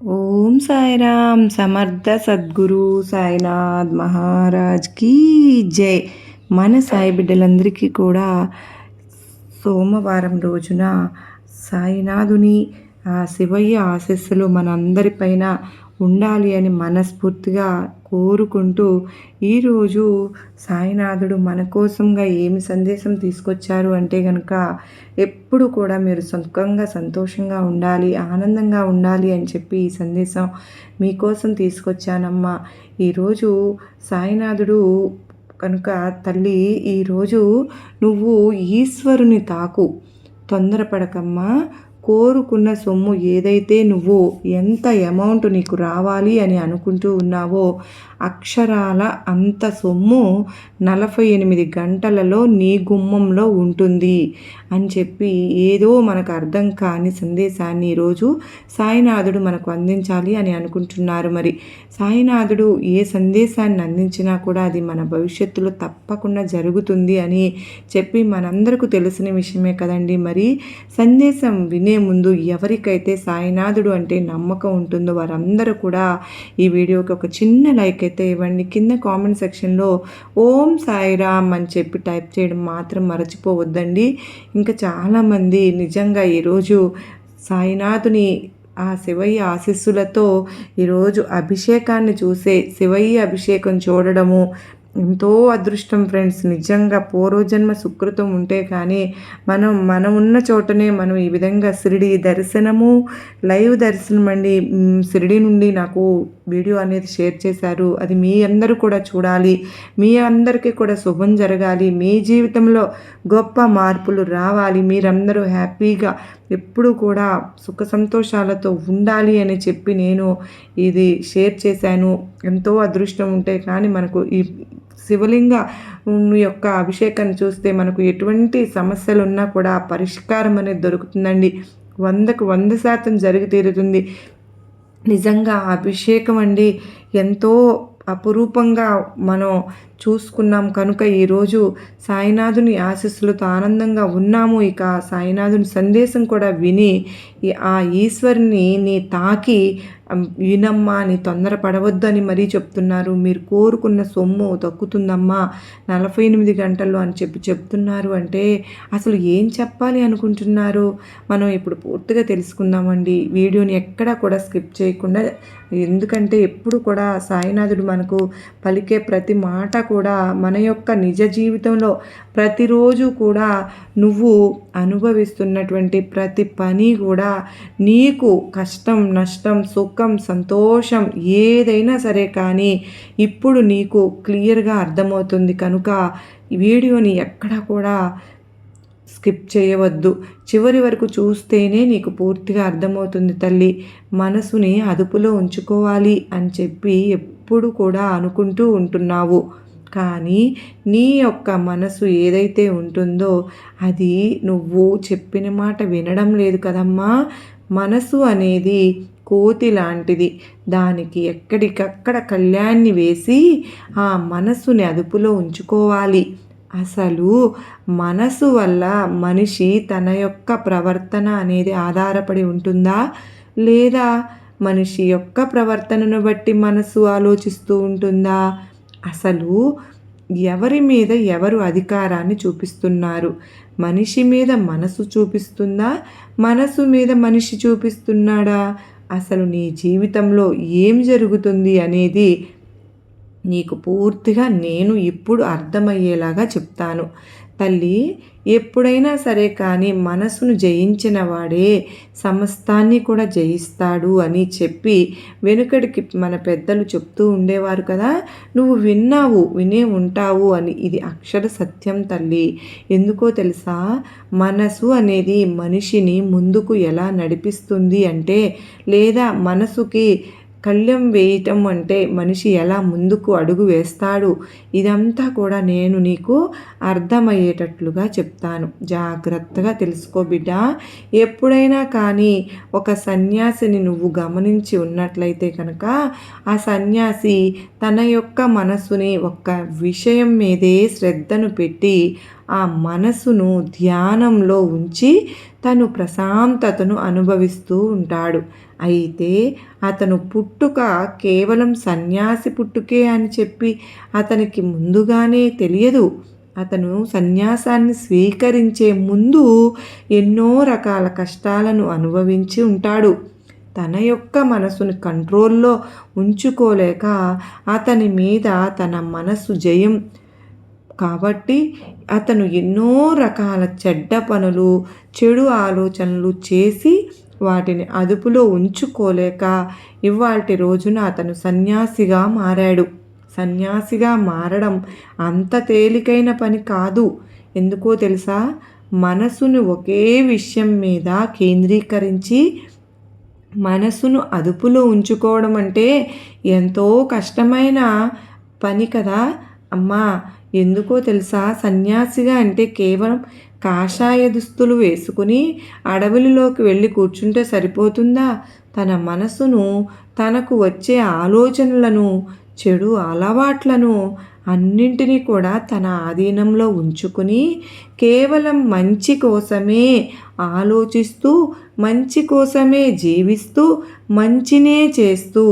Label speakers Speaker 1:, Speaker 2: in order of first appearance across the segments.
Speaker 1: ఓం సాయిరామ్ సమర్థ సద్గురు సాయినాథ్ మహారాజ్కి జై. మన సాయి బిడ్డలందరికీ కూడా సోమవారం రోజున సాయినాథుని ఆ శివయ్య ఆశస్సులు మనందరిపైన ఉండాలి అని మనస్ఫూర్తిగా కోరుకుంటూ ఈరోజు సాయినాథుడు మన కోసంగా ఏమి సందేశం తీసుకొచ్చారు అంటే కనుక ఎప్పుడు కూడా మీరు సుఖంగా సంతోషంగా ఉండాలి ఆనందంగా ఉండాలి అని చెప్పి ఈ సందేశం మీకోసం తీసుకొచ్చానమ్మా. ఈరోజు సాయినాథుడు కనుక తల్లి ఈరోజు నువ్వు ఈశ్వరుని తాకు. తొందరపడకమ్మా. కోరుకున్న సొమ్ము ఏదైతే నువ్వు ఎంత అమౌంట్ నీకు రావాలి అని అనుకుంటూ ఉన్నావో అక్షరాల అంత సొమ్ము నలభై ఎనిమిది గంటలలో నీ గుమ్మంలో ఉంటుంది. అని చెప్పి ఏదో మనకు అర్థం కాని సందేశాన్ని ఈరోజు సాయినాథుడు మనకు అందించాలి అని అనుకుంటున్నారు మరి. సాయినాథుడు ఏ సందేశాన్ని అందించినా కూడా అది మన భవిష్యత్తులో తప్పకుండా జరుగుతుంది అని చెప్పి మనందరికీ తెలిసిన విషయమే కదండి. మరి సందేశం వినే ముందు ఎవరికైతే సాయినాథుడు అంటే నమ్మకం ఉంటుందో వారందరూ కూడా ఈ వీడియోకి ఒక చిన్న లైక్ అయితే ఇవ్వండి. కింద కామెంట్ సెక్షన్లో ఓం సాయిరామ్ అని చెప్పి టైప్ చేయడం మాత్రం మరచిపోవద్దండి. ఇంకా చాలామంది నిజంగా ఈరోజు సాయినాథుని ఆ శివయ్య ఆశీస్సులతో ఈరోజు అభిషేకాన్ని చూసే శివయ్య అభిషేకం చూడడము ఎంతో అదృష్టం ఫ్రెండ్స్. నిజంగా పూర్వజన్మ సుకృతం ఉంటే కానీ మనం మనం ఉన్న చోటనే మనం ఈ విధంగా షిరిడి దర్శనము లైవ్ దర్శనం అండి. షిరిడి నుండి నాకు వీడియో అనేది షేర్ చేశారు. అది మీ అందరూ కూడా చూడాలి. మీ అందరికీ కూడా శుభం జరగాలి. మీ జీవితంలో గొప్ప మార్పులు రావాలి. మీరందరూ హ్యాపీగా ఎప్పుడు కూడా సుఖ సంతోషాలతో ఉండాలి అని చెప్పి నేను ఇది షేర్ చేశాను. ఎంతో అదృష్టం ఉంటే కానీ మనకు ఈ శివలింగ యొక్క అభిషేకాన్ని చూస్తే మనకు ఎటువంటి సమస్యలు ఉన్నా కూడా పరిష్కారం అనేది దొరుకుతుందండి. వందకు వంద శాతం జరిగి తీరుతుంది. నిజంగా అభిషేకం అండి ఎంతో అపురూపంగా మనం చూసుకున్నాం కనుక ఈరోజు సాయినాథుని ఆశస్సులతో ఆనందంగా ఉన్నాము. ఇక సాయినాథుని సందేశం కూడా విని ఆ ఈశ్వరిని నీ తాకి వినమ్మా అని తొందరపడవద్దని అని మరీ చెప్తున్నారు. మీరు కోరుకున్న సొమ్ము తక్కుతుందమ్మా నలభై ఎనిమిది గంటల్లో అని చెప్పి చెప్తున్నారు అంటే అసలు ఏం చెప్పాలి అనుకుంటున్నారు? మనం ఇప్పుడు పూర్తిగా తెలుసుకుందామండి. వీడియోని ఎక్కడా కూడా స్కిప్ చేయకుండా ఎందుకంటే ఎప్పుడు కూడా సాయినాథుడు మనకు పలికే ప్రతి మాట కూడా మన యొక్క నిజ జీవితంలో ప్రతిరోజు కూడా నువ్వు అనుభవిస్తున్నటువంటి ప్రతి పని కూడా నీకు కష్టం నష్టం సుఖం సంతోషం ఏదైనా సరే కానీ ఇప్పుడు నీకు క్లియర్గా అర్థమవుతుంది కనుక వీడియోని ఎక్కడ కూడా స్కిప్ చేయవద్దు. చివరి వరకు చూస్తేనే నీకు పూర్తిగా అర్థమవుతుంది తల్లి. మనసుని అదుపులో ఉంచుకోవాలి అని చెప్పి ఎప్పుడు కూడా అనుకుంటూ ఉంటున్నావు. కానీ నీ యొక్క మనసు ఏదైతే ఉంటుందో అది నువ్వు చెప్పిన మాట వినడం లేదు కదమ్మా. మనసు అనేది కోతి లాంటిది. దానికి ఎక్కడికక్కడ కళ్యాణ్ణి వేసి ఆ మనసుని అదుపులో ఉంచుకోవాలి. అసలు మనసు వల్ల మనిషి తన యొక్క ప్రవర్తన అనేది ఆధారపడి ఉంటుందా? లేదా మనిషి యొక్క ప్రవర్తనను బట్టి మనసు ఆలోచిస్తూ ఉంటుందా? అసలు ఎవరి మీద ఎవరు అధికారాన్ని చూపిస్తున్నారు? మనిషి మీద మనసు చూపిస్తుందా? మనసు మీద మనిషి చూపిస్తున్నాడా? అసలు నీ జీవితంలో ఏం జరుగుతుంది అనేది నీకు పూర్తిగా నేను ఇప్పుడు అర్థమయ్యేలాగా చెప్తాను. తల్లి ఎప్పుడైనా సరే కానీ మనసును జయించిన వాడే సమస్తాన్ని కూడా జయిస్తాడు అని చెప్పి వెనుకడికి మన పెద్దలు చెప్తూ ఉండేవారు కదా. నువ్వు విన్నావు వినే ఉంటావు అని. ఇది అక్షర సత్యం తల్లి. ఎందుకో తెలుసా? మనసు అనేది మనిషిని ముందుకు ఎలా నడిపిస్తుంది అంటే లేదా మనసుకి కళ్ళెం వేయటం అంటే మనిషి ఎలా ముందుకు అడుగు వేస్తాడు? ఇదంతా కూడా నేను నీకు అర్థమయ్యేటట్లుగా చెప్తాను. జాగ్రత్తగా తెలుసుకో బిడ్డ. ఎప్పుడైనా కానీ ఒక సన్యాసిని నువ్వు గమనించి ఉన్నట్లయితే కనుక ఆ సన్యాసి తన యొక్క మనసుని ఒక్క విషయం మీదే శ్రద్ధను పెట్టి ఆ మనసును ధ్యానంలో ఉంచి తను ప్రశాంతతను అనుభవిస్తూ ఉంటాడు. అయితే అతను పుట్టుక కేవలం సన్యాసి పుట్టుకే అని చెప్పి అతనికి ముందుగానే తెలియదు. అతను సన్యాసాన్ని స్వీకరించే ముందు ఎన్నో రకాల కష్టాలను అనుభవించి ఉంటాడు. తన యొక్క మనసుని కంట్రోల్లో ఉంచుకోలేక అతని మీద తన మనసు జయం. కాబట్టి అతను ఎన్నో రకాల చెడ్డ పనులు చెడు ఆలోచనలు చేసి వాటిని అదుపులో ఉంచుకోలేక ఇవాటి రోజున అతను సన్యాసిగా మారాడు. సన్యాసిగా మారడం అంత తేలికైన పని కాదు. ఎందుకో తెలుసా? మనసును ఒకే విషయం మీద కేంద్రీకరించి మనసును అదుపులో ఉంచుకోవడం అంటే ఎంతో కష్టమైన పని కదా అమ్మా. ఎందుకో తెలుసా? సన్యాసిగా అంటే కేవలం కాషాయ దుస్తులు వేసుకుని అడవులలోకి వెళ్ళి కూర్చుంటే సరిపోతుందా? తన మనసును తనకు వచ్చే ఆలోచనలను చెడు అలవాట్లను అన్నింటినీ కూడా తన ఆధీనంలో ఉంచుకుని కేవలం మంచి కోసమే ఆలోచిస్తూ మంచి కోసమే జీవిస్తూ మంచినే చేస్తూ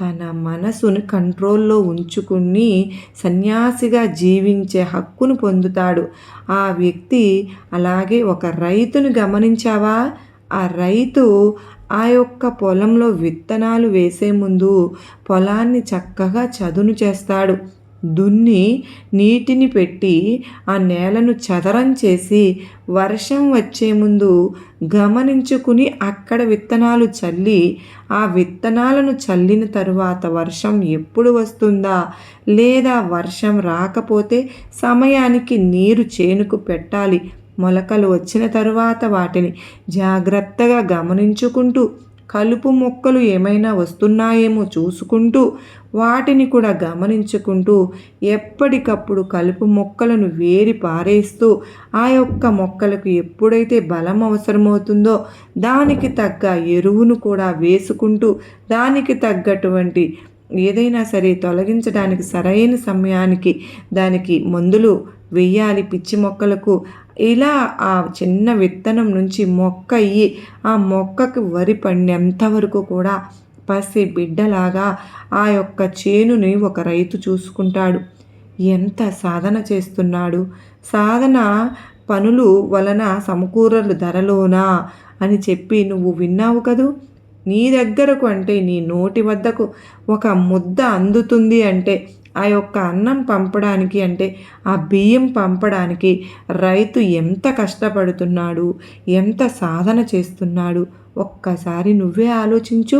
Speaker 1: తన మనసును కంట్రోల్లో ఉంచుకుని సన్యాసిగా జీవించే హక్కును పొందుతాడు. ఆ వ్యక్తి అలాగే ఒక రైతును గమనించావా? ఆ రైతు ఆ యొక్క పొలంలో విత్తనాలు వేసే ముందు పొలాన్ని చక్కగా చదును చేస్తాడు. దున్ని నీటిని పెట్టి ఆ నేలను చదరం చేసి వర్షం వచ్చే ముందు గమనించుకుని అక్కడ విత్తనాలు చల్లి ఆ విత్తనాలను చల్లిన తరువాత వర్షం ఎప్పుడు వస్తుందా లేదా వర్షం రాకపోతే సమయానికి నీరు చేనుకు పెట్టాలి. మొలకలు వచ్చిన తరువాత వాటిని జాగ్రత్తగా గమనించుకుంటూ కలుపు మొక్కలు ఏమైనా వస్తున్నాయేమో చూసుకుంటూ వాటిని కూడా గమనించుకుంటూ ఎప్పటికప్పుడు కలుపు మొక్కలను వేరి పారేస్తూ ఆ యొక్క మొక్కలకు ఎప్పుడైతే బలం అవసరమవుతుందో దానికి తగ్గ ఎరువును కూడా వేసుకుంటూ దానికి తగ్గటువంటి ఏదైనా సరే తొలగించడానికి సరైన సమయానికి దానికి మందులు వెయ్యాలి పిచ్చి మొక్కలకు ఇలా ఆ చిన్న విత్తనం నుంచి మొక్క అయ్యి ఆ మొక్కకు వరి పండేంత వరకు కూడా పసి బిడ్డలాగా ఆ యొక్క చేనుని ఒక రైతు చూసుకుంటాడు. ఎంత సాధన చేస్తున్నాడు? సాధన పనులు వలన సమకూరలు ధరలోనా అని చెప్పి నువ్వు విన్నావు కదూ? నీ దగ్గరకు అంటే నీ నోటి వద్దకు ఒక ముద్ద అందుతుంది అంటే ఆ యొక్క అన్నం పంపడానికి అంటే ఆ బియ్యం పంపడానికి రైతు ఎంత కష్టపడుతున్నాడు? ఎంత సాధన చేస్తున్నాడు? ఒక్కసారి నువ్వే ఆలోచించు.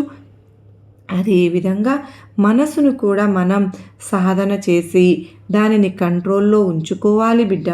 Speaker 1: అదేవిధంగా మనసును కూడా మనం సాధన చేసి దానిని కంట్రోల్లో ఉంచుకోవాలి బిడ్డ.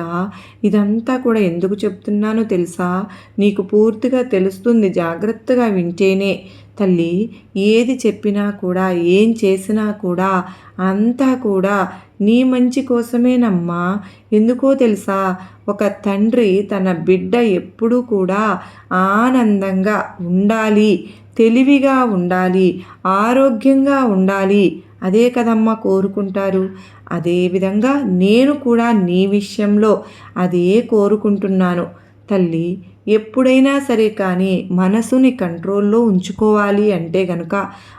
Speaker 1: ఇదంతా కూడా ఎందుకు చెప్తున్నానో తెలుసా? నీకు పూర్తిగా తెలుస్తుంది జాగ్రత్తగా వింటేనే. తల్లి ఏది చెప్పినా కూడా ఏం చేసినా కూడా అంతా కూడా నీ మంచి కోసమేనమ్మా. ఎందుకో తెలుసా? ఒక తండ్రి తన బిడ్డ ఎప్పుడూ కూడా ఆనందంగా ఉండాలి. తెలివిగా ఉండాలి ఆరోగ్యంగా ఉండాలి. అదే కదమ్మా కోరుకుంటారు. అదేవిధంగా నేను కూడా నీ విషయంలో అదే కోరుకుంటున్నాను. తల్లి ఎప్పుడైనా సరే కానీ మనసుని కంట్రోల్లో ఉంచుకోవాలి అంటే గనుక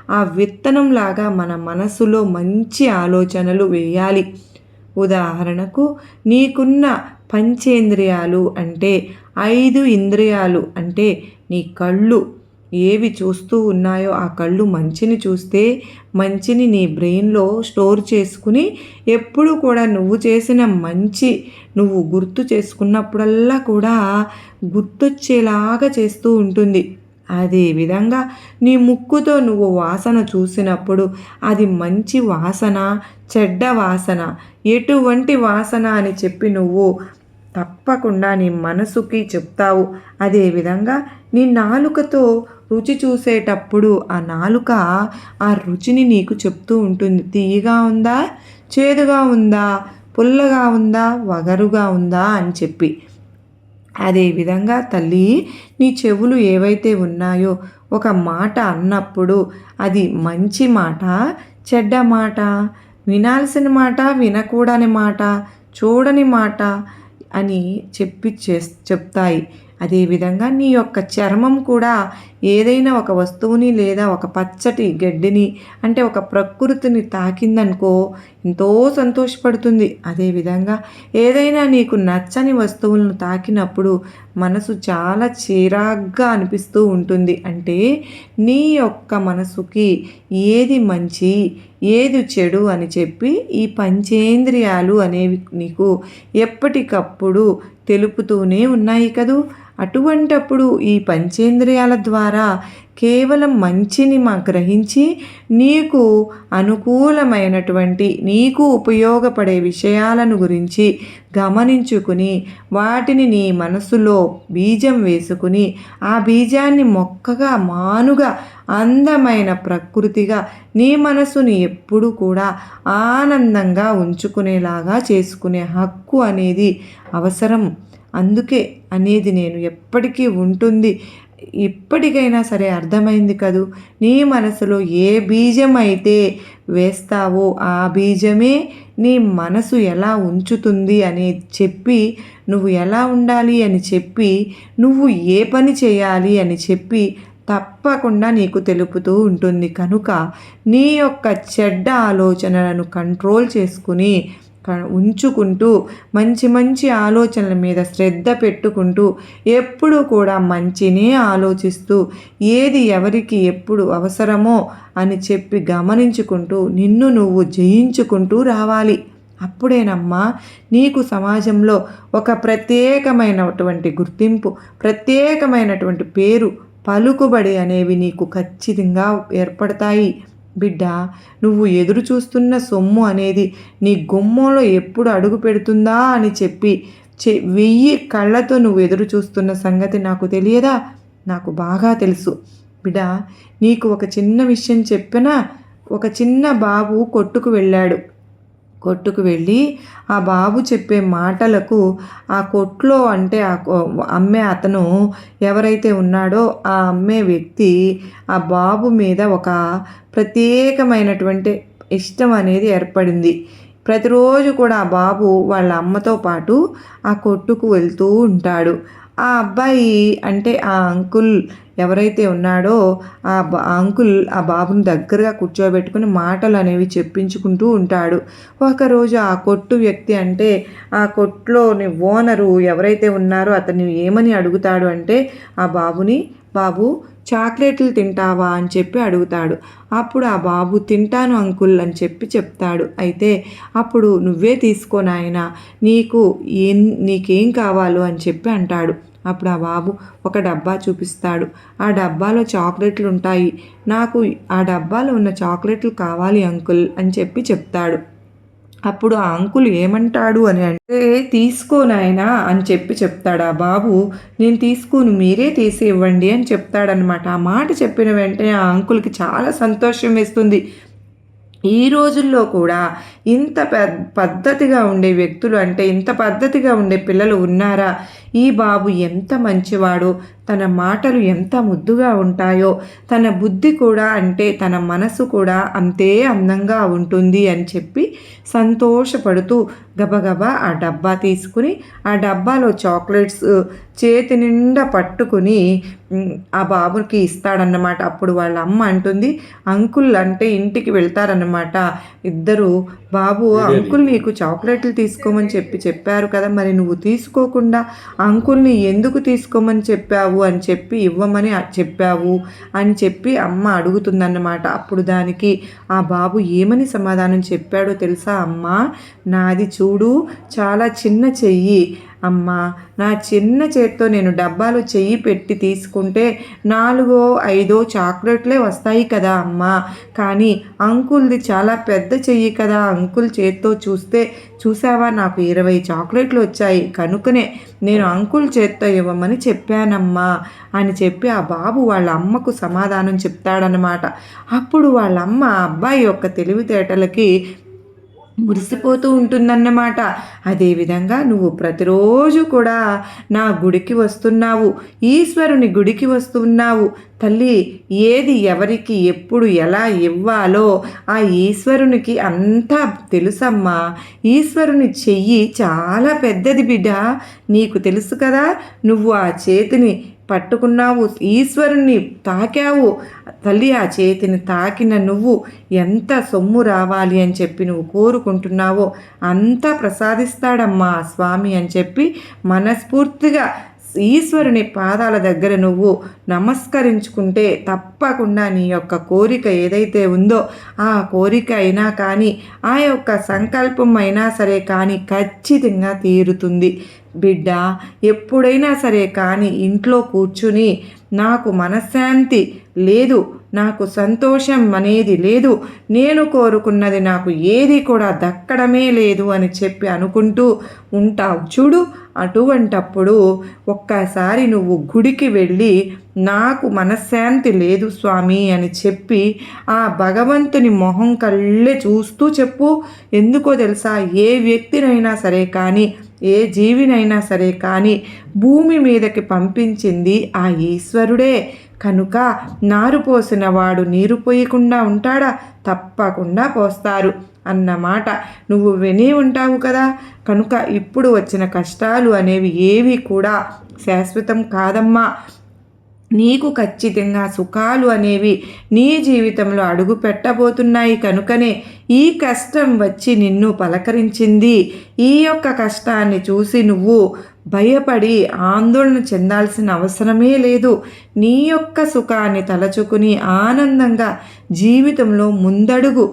Speaker 1: ఆ విత్తనంలాగా మన మనసులో మంచి ఆలోచనలు వేయాలి. ఉదాహరణకు నీకున్న పంచేంద్రియాలు అంటే ఐదు ఇంద్రియాలు అంటే నీ కళ్ళు ఏవి చూస్తూ ఉన్నాయో ఆ కళ్ళు మంచిని చూస్తే మంచిని నీ బ్రెయిన్లో స్టోర్ చేసుకుని ఎప్పుడు కూడా నువ్వు చేసిన మంచి నువ్వు గుర్తు చేసుకున్నప్పుడల్లా కూడా గుర్తొచ్చేలాగా చేస్తూ ఉంటుంది. అదేవిధంగా నీ ముక్కుతో నువ్వు వాసన చూసినప్పుడు అది మంచి వాసన చెడ్డ వాసన ఎటువంటి వాసన అని చెప్పి నువ్వు తప్పకుండా నీ మనసుకి చెప్తావు. అదేవిధంగా నీ నాలుకతో రుచి చూసేటప్పుడు ఆ నాలుక ఆ రుచిని నీకు చెప్తూ ఉంటుంది. తీయగా ఉందా? చేదుగా ఉందా? పుల్లగా ఉందా? వగరుగా ఉందా? అని చెప్పి. అదేవిధంగా తల్లి నీ చెవులు ఏవైతే ఉన్నాయో ఒక మాట అన్నప్పుడు అది మంచి మాట చెడ్డ మాట వినాల్సిన మాట వినకూడని మాట చూడని మాట అని చెప్పి చెప్తాయి. అదేవిధంగా నీ యొక్క చర్మం కూడా ఏదైనా ఒక వస్తువుని లేదా ఒక పచ్చటి గడ్డిని అంటే ఒక ప్రకృతిని తాకిందనుకో ఎంతో సంతోషపడుతుంది. అదేవిధంగా ఏదైనా నీకు నచ్చని వస్తువులను తాకినప్పుడు మనసు చాలా చిరాగ్గా అనిపిస్తూ ఉంటుంది. అంటే నీ యొక్క మనసుకి ఏది మంచి ఏది చెడు అని చెప్పి ఈ పంచేంద్రియాలు అనేవి నీకు ఎప్పటికప్పుడు తెలుపుతూనే ఉన్నాయి కదూ. అటువంటప్పుడు ఈ పంచేంద్రియాల ద్వారా కేవలం మంచిని మా గ్రహించి నీకు అనుకూలమైనటువంటి నీకు ఉపయోగపడే విషయాలను గురించి గమనించుకుని వాటిని నీ మనసులో బీజం వేసుకుని ఆ బీజాన్ని మొక్కగా మానుగా అందమైన ప్రకృతిగా నీ మనసుని ఎప్పుడు కూడా ఆనందంగా ఉంచుకునేలాగా చేసుకునే హక్కు అనేది అవసరం. అందుకే అనేది నేను ఎప్పటికీ ఉంటుంది. ఇప్పటికైనా సరే అర్థమైంది కదూ? నీ మనసులో ఏ బీజం అయితే వేస్తావో ఆ బీజమే నీ మనసు ఎలా ఉంచుతుంది అని చెప్పి నువ్వు ఎలా ఉండాలి అని చెప్పి నువ్వు ఏ పని చేయాలి అని చెప్పి తప్పకుండా నీకు తెలుపుతూ ఉంటుంది. కనుక నీ యొక్క చెడ్డ ఆలోచనలను కంట్రోల్ చేసుకుని ఉంచుకుంటూ మంచి మంచి ఆలోచనల మీద శ్రద్ధ పెట్టుకుంటూ ఎప్పుడూ కూడా మంచినే ఆలోచిస్తూ ఏది ఎవరికి ఎప్పుడు అవసరమో అని చెప్పి గమనించుకుంటూ నిన్ను నువ్వు జయించుకుంటూ రావాలి. అప్పుడేనమ్మా నీకు సమాజంలో ఒక ప్రత్యేకమైనటువంటి గుర్తింపు ప్రత్యేకమైనటువంటి పేరు పలుకుబడి అనేవి నీకు ఖచ్చితంగా ఏర్పడతాయి. బిడ్డ నువ్వు ఎదురు చూస్తున్న సొమ్ము అనేది నీ గుమ్మంలో ఎప్పుడు అడుగు పెడుతుందా? అని చెప్పి చె వెయ్యి కళ్ళతో నువ్వు ఎదురు చూస్తున్న సంగతి నాకు తెలియదా? నాకు బాగా తెలుసు. బిడ్డ నీకు ఒక చిన్న విషయం చెప్పినా? ఒక చిన్న బాబు కొట్టుకు వెళ్ళాడు. కొట్టుకు వెళ్ళి ఆ బాబు చెప్పే మాటలకు ఆ కొట్లో అంటే ఆ అమ్మే అతను ఎవరైతే ఉన్నాడో ఆ అమ్మే వ్యక్తి ఆ బాబు మీద ఒక ప్రత్యేకమైనటువంటి ఇష్టం అనేది ఏర్పడింది. ప్రతిరోజు కూడా ఆ బాబు వాళ్ళ అమ్మతో పాటు ఆ కొట్టుకు వెళ్తూ ఉంటాడు. ఆ అబ్బాయి అంటే ఆ అంకుల్ ఎవరైతే ఉన్నాడో ఆ అంకుల్ ఆ బాబుని దగ్గరగా కూర్చోబెట్టుకుని మాటలు అనేవి చెప్పించుకుంటూ ఉంటాడు. ఒకరోజు ఆ కొట్టు వ్యక్తి అంటే ఆ కొట్టులోని ఓనరు ఎవరైతే ఉన్నారో అతన్ని ఏమని అడుగుతాడు అంటే ఆ బాబుని బాబు చాక్లెట్లు తింటావా? అని చెప్పి అడుగుతాడు. అప్పుడు ఆ బాబు తింటాను అంకుల్ అని చెప్పి చెప్తాడు. అయితే అప్పుడు నువ్వే తీసుకో నాయన నీకు ఏం నీకేం కావాలో అని చెప్పి అంటాడు. అప్పుడు ఆ బాబు ఒక డబ్బా చూపిస్తాడు. ఆ డబ్బాలో చాక్లెట్లు ఉంటాయి. నాకు ఆ డబ్బాలో ఉన్న చాక్లెట్లు కావాలి అంకుల్ అని చెప్పి చెప్తాడు. అప్పుడు ఆ అంకుల్ ఏమంటాడు అని అంటే తీసుకో నాయనా అని చెప్పి చెప్తాడు. ఆ బాబు నేను తీసుకోను మీరే తీసి ఇవ్వండి అని చెప్తాడనమాట ఆ మాట చెప్పిన వెంటనే ఆ అంకుల్కి చాలా సంతోషం వేస్తుంది. ఈ రోజుల్లో కూడా ఇంత పద్ధతిగా ఉండే వ్యక్తులు అంటే ఇంత పద్ధతిగా ఉండే పిల్లలు ఉన్నారా? ఈ బాబు ఎంత మంచివాడో? తన మాటలు ఎంత ముద్దుగా ఉంటాయో తన బుద్ధి కూడా అంటే తన మనసు కూడా అంతే అందంగా ఉంటుంది అని చెప్పి సంతోషపడుతూ గబగబా ఆ డబ్బా తీసుకుని ఆ డబ్బాలో చాక్లెట్స్ చేతి నిండా పట్టుకుని ఆ బాబుకి ఇస్తాడన్నమాట. అప్పుడు వాళ్ళ అమ్మ అంటుంది అంకుల్ అంటే ఇంటికి వెళ్తారన్నమాట. ఇద్దరు బాబు అంకుల్ నీకు చాక్లెట్లు తీసుకోమని చెప్పి చెప్పారు కదా మరి నువ్వు తీసుకోకుండా అంకుల్ని ఎందుకు తీసుకోమని చెప్పావు? అని చెప్పి ఇవ్వమని చెప్పావు అని చెప్పి అమ్మ అడుగుతుందన్నమాట. అప్పుడు దానికి ఆ బాబు ఏమని సమాధానం చెప్పాడో తెలుసా అమ్మ? నాది చూడు చాలా చిన్న చెయ్యి. అమ్మా నా చిన్న చేత్తో నేను డబ్బాలో చెయ్యి పెట్టి తీసుకుంటే నాలుగో ఐదో చాక్లెట్లే వస్తాయి కదా అమ్మా. కానీ అంకుల్ది చాలా పెద్ద చెయ్యి కదా. అంకుల్ చేత్తో చూస్తే చూసావా నాకు ఇరవై చాక్లెట్లు వచ్చాయి. కనుకనే నేను అంకుల్ చేత్తో ఇవ్వమని చెప్పానమ్మా అని చెప్పి ఆ బాబు వాళ్ళ అమ్మకు సమాధానం చెప్తాడనమాట అప్పుడు వాళ్ళ అమ్మ అబ్బాయి యొక్క తెలివితేటలకి మురిసిపోతూ ఉంటుందన్నమాట. అదేవిధంగా నువ్వు ప్రతిరోజు కూడా నా గుడికి వస్తున్నావు. ఈశ్వరుని గుడికి వస్తున్నావు. తల్లి ఏది ఎవరికి ఎప్పుడు ఎలా ఇవ్వాలో ఆ ఈశ్వరునికి అంతా తెలుసమ్మా. ఈశ్వరుని చెయ్యి చాలా పెద్దది బిడ్డ. నీకు తెలుసు కదా నువ్వు ఆ చేతిని పట్టుకున్నావు ఈశ్వరుణ్ణి తాకావు. తల్లి ఆ చేతిని తాకిన నువ్వు ఎంత సొమ్ము రావాలి అని చెప్పి నువ్వు కోరుకుంటున్నావో అంతా ప్రసాదిస్తాడమ్మా స్వామి అని చెప్పి మనస్ఫూర్తిగా ఈశ్వరుని పాదాల దగ్గర నువ్వు నమస్కరించుకుంటే తప్పకుండా నీ యొక్క కోరిక ఏదైతే ఉందో ఆ కోరిక అయినా కానీ ఆ యొక్క సంకల్పం అయినా సరే కానీ ఖచ్చితంగా తీరుతుంది. బిడ్డ ఎప్పుడైనా సరే కానీ ఇంట్లో కూర్చుని నాకు మనశ్శాంతి లేదు నాకు సంతోషం అనేది లేదు నేను కోరుకున్నది నాకు ఏది కూడా దక్కడమే లేదు అని చెప్పి అనుకుంటూ ఉంటావు. చూడు అటువంటప్పుడు ఒక్కసారి నువ్వు గుడికి వెళ్ళి నాకు మనశ్శాంతి లేదు స్వామి అని చెప్పి ఆ భగవంతుని మొహం కళ్ళే చూస్తూ చెప్పు. ఎందుకో తెలుసా ఏ వ్యక్తినైనా సరే కానీ ఏ జీవినైనా సరే కానీ భూమి మీదకి పంపించింది ఆ ఈశ్వరుడే. కనుక నారు పోసిన వాడు నీరు పోయకుండా ఉంటాడా? తప్పకుండా పోస్తారు అన్నమాట నువ్వు విని ఉంటావు కదా. కనుక ఇప్పుడు వచ్చిన కష్టాలు అనేవి ఏవి కూడా శాశ్వతం కాదమ్మా. నీకు ఖచ్చితంగా సుఖాలు అనేవి నీ జీవితంలో అడుగు పెట్టబోతున్నాయి కనుకనే ఈ కష్టం వచ్చి నిన్ను పలకరించింది. ఈ యొక్క కష్టాన్ని చూసి నువ్వు భయపడి ఆందోళన చెందాల్సిన అవసరమే లేదు. నీ యొక్క సుఖాన్ని తలచుకుని ఆనందంగా జీవితంలో ముందడుగు.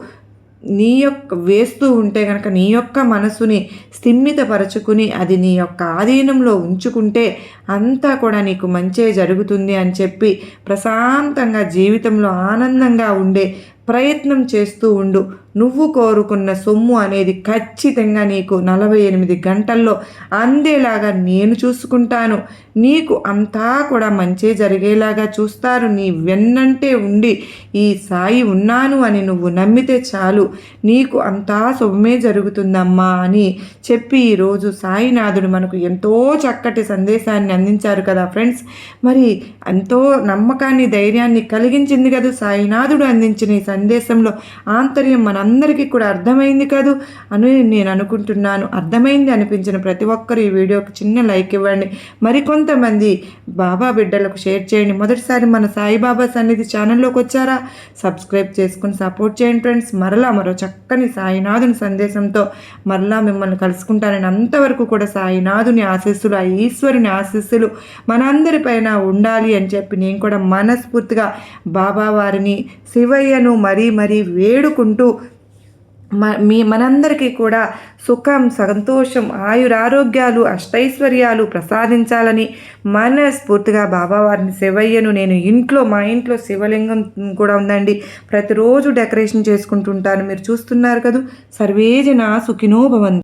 Speaker 1: నీ యొక్క వేస్తూ ఉంటే కనుక నీ యొక్క మనసుని స్థిమితపరచుకుని అది నీ యొక్క ఆధీనంలో ఉంచుకుంటే అంతా కూడా నీకు మంచే జరుగుతుంది అని చెప్పి ప్రశాంతంగా జీవితంలో ఆనందంగా ఉండే ప్రయత్నం చేస్తూ ఉండు. నువ్వు కోరుకున్న సొమ్ము అనేది ఖచ్చితంగా నీకు నలభై ఎనిమిది గంటల్లో అందేలాగా నేను చూసుకుంటాను. నీకు అంతా కూడా మంచి జరిగేలాగా చూస్తారు. నీ వెన్నంటే ఉండి ఈ సాయి ఉన్నాను అని నువ్వు నమ్మితే చాలు. నీకు అంతా సొమ్మే జరుగుతుందమ్మా అని చెప్పి ఈరోజు సాయినాథుడు మనకు ఎంతో చక్కటి సందేశాన్ని అందించారు కదా ఫ్రెండ్స్. మరి ఎంతో నమ్మకాన్ని ధైర్యాన్ని కలిగించింది కదా సాయినాథుడు అందించిన ఈ సందేశంలో ఆంతర్యం మనందరికీ కూడా అర్థమైంది కాదు. అని నేను అనుకుంటున్నాను అర్థమైంది అనిపించిన ప్రతి ఒక్కరు ఈ వీడియోకి చిన్న లైక్ ఇవ్వండి. మరికొంతమంది బాబా బిడ్డలకు షేర్ చేయండి. మొదటిసారి మన సాయిబాబా సన్నిధి ఛానల్లోకి వచ్చారా? సబ్స్క్రైబ్ చేసుకుని సపోర్ట్ చేయండి ఫ్రెండ్స్. మరలా మరో చక్కని సాయినాథుని సందేశంతో మరలా మిమ్మల్ని కలుసుకుంటానని అంతవరకు కూడా సాయినాథుని ఆశీస్సులు ఆ ఈశ్వరుని ఆశీస్సులు మనందరిపైన ఉండాలి అని చెప్పి నేను కూడా మనస్ఫూర్తిగా బాబా వారిని శివయ్యను మరీ మరీ వేడుకుంటూ మీ మనందరికీ కూడా సుఖం సంతోషం ఆయురారోగ్యాలు అష్టైశ్వర్యాలు ప్రసాదించాలని మనస్ఫూర్తిగా బాబావారిని శివయ్యను నేను ఇంట్లో మా ఇంట్లో శివలింగం కూడా ఉందండి. ప్రతిరోజు డెకరేషన్ చేసుకుంటుంటాను మీరు చూస్తున్నారు కదా? సర్వేజన సుఖినో భవంతు.